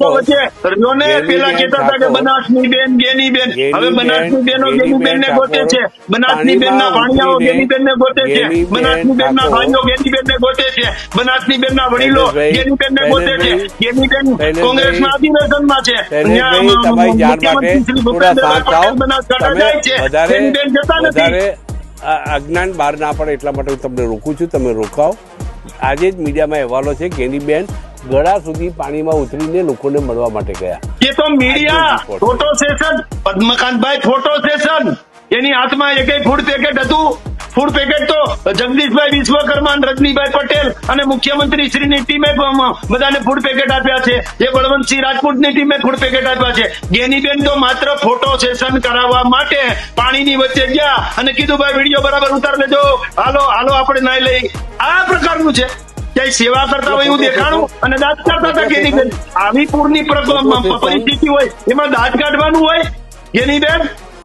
તો વચ્ચે રહ્યો ને ગેનીબેન પેલા કહેતા હતા કે બનાસની બેન ગેની બેન. હવે બનાસની બેનો ગેનીબેન ગેનીબેન ને ગોતે છે. બનાસની બેન ના પાણીમાં ભાણિયાઓ ઉતરીને ને ગોતે છે. બનાસની બેન ના ઠાકોર ભાઈઓ ગેનીબેન ને ગોતે છે. બનાસની બેન ના વડીલો શૈલેષભાઈ- ગેનીબેન ને ગોતે છે. શૈલેષભાઈ- ગેનીબેન શૈલેષભાઈ- કોંગ્રેસના અધિવેશનમાં છે. શૈલેષભાઈ, ત્યાં, તમારી જાણ મુખ્યમંત્રી શ્રી થોડા ભૂપેન્દ્રભાઈ શાંત થાઓ. પટેલ બનાસકાંઠા જાય છે. વધારે જતા નથી. અજ્ઞાન બહાર ના પડે એટલા માટે હું તમને રોકું છું. તમે રોકાઓ. આજે જ મીડિયામાં અહેવાલો છે ગેની બેન ગળા સુધી પાણીમાં ઉતરીને લોકોને મળવા માટે ગયા. એ તો media photo session Padmakantbhai photo session એની હાથમાં એક ફૂડ પેકેટ હતું. ફૂડ પેકેટ તો જગદીશભાઈ વિશ્વકર્મા રજનીભાઈ પટેલ અને મુખ્યમંત્રી શ્રીની ટીમે બધાને ફૂડ પેકેટ આપ્યા છે. એ બળવંતસિંહ રાજપૂતની ટીમે ફૂડ પેકેટ આપ્યા છે. ગેનીબેન તો માત્ર ફોટો સેશન કરાવવા માટે પાણીની વચ્ચે ગયા અને કીધું ભાઈ વીડિયો બરાબર ઉતાર લેજો. હાલો હાલો આપણે નાઈ લઈ. આ પ્રકારનું છે. ક્યાંય સેવા કરતા હોય એવું દેખાણું? અને દાંત કાઢતા હતા ગેનીબેન આવી પૂરની પ્ર- પરિસ્થિતિ હોય એમાં દાંત કાઢવાનું હોય? ગેનીબેન